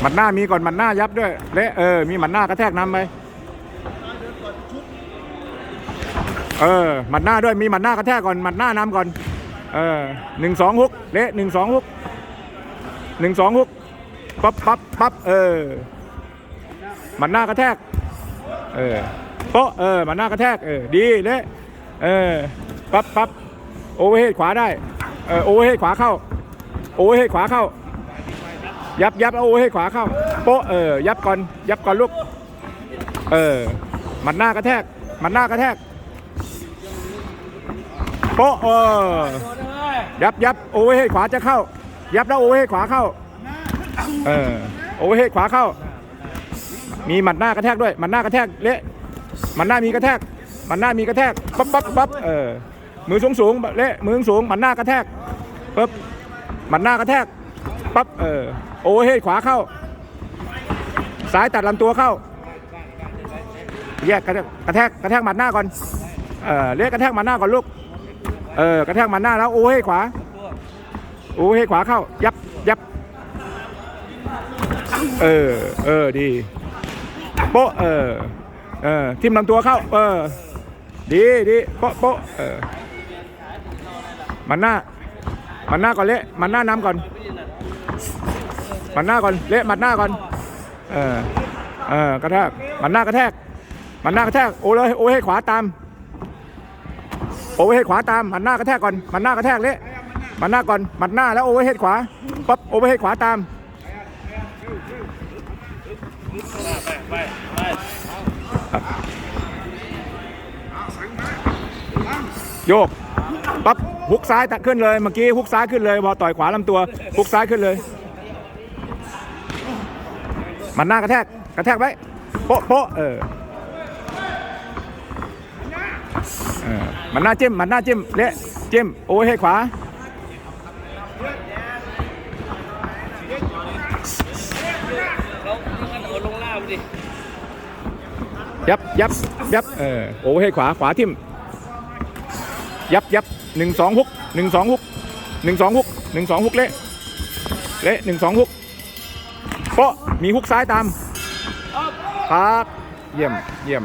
หมัดหน้ามีก่อนหมัดหน้ายับด้วยเละเออมีหมัดหน้ากระแทกน้ำไปเออหมัดหน้าด้วยมีหมัดหน้ากระแทกก่อนหมัดหน้าน้ำก่อน เออหนึ่งสองฮุกเละหนึ่งสองฮุกหนึ่งสองฮุกปั๊บปั๊บปั๊บเออหมัดหน้ากระแทก เออโป๊ะเออหมัดหน้ากระแทกเออดีเละเออปั๊บปั๊บโอเวอร์เฮดขวาได้เออโอเวอร์เฮดขวาเข้า โอเวอร์เฮดขวาเข้า ยับยับเอาโอเวอร์เฮดขวาเข้า โป๊ะเออ ยับก่อน ยับก่อนลูก เออหมัดหน้ากระแทกหมัดหน้ากระแทก โป๊ะเออ ยับยับโอเวอร์เฮดขวาจะเข้า ยับแล้วโอเวอร์เฮดขวาเข้า เออ โอเวอร์เฮดขวาเข้า มีหมัดหน้ากระแทกด้วย หมัดหน้ากระแทกเละหมัดหน้ามีกระแทกหมัดหน้ามีกระแทก ปั๊บปั๊บปั๊บเออ มือสูงสูงเละ มือสูงสูงหมัดหน้ากระแทก ปั๊บหมัดหน้ากระแทก ปั๊บ เออ โอเฮดขวาเข้า ซ้ายตัดลำตัวเข้าแยกกระแทกกระแทกกระแทกหมัดหน้าก่อน เออเละกระแทกหมัดหน้าก่อนลูก เออกระแทกหมัดหน้าแล้วโอเฮดขวา โอเฮดขวาเข้า ยับยับ เออ เออดี โปะเออ เออทิมลำตัวเข้า เออ ดีดีโปะโปะเออมันหน้า มันหน้าก่อนเละมันหน้านำก่อน มันหน้าก่อน เละหมันหน้าก่อน เออ เออกระแทกหมันหน้ากระแทกหมันหน้ากระแทก โอ้เลยโอ้ให้ขวาตาม โอ้ให้ขวาตามหมันหน้ากระแทกก่อนหมันหน้ากระแทกเละหมันหน้าก่อนหมันหน้าแล้วโอเวอร์เฮดขวา ปั๊บโอเวอร์เฮดขวาตาม โยก ปั๊บฮุกซ้ายตัดขึ้นเลย เมื่อกี้ฮุกซ้ายขึ้นเลยพอต่อยขวาลำตัวฮุกซ้ายขึ้นเลย มันหน้ากระแทก กระแทกไว้โป๊ะโป๊ะเออเออมันหน้าจิ้มมันหน้าจิ้มเละจิ้มโอ้ยให้ขวายับยับยับเออโอ้ให้ขวาขวาทิ่มยับยับหนึ่งสองฮุกหนึ่งสองฮุกหนึ่งสองฮุกหนึ่งสองฮุกเละเละหนึ่งสองฮุก โปะมีฮุกซ้ายตามพักเยี่ยมเยี่ยม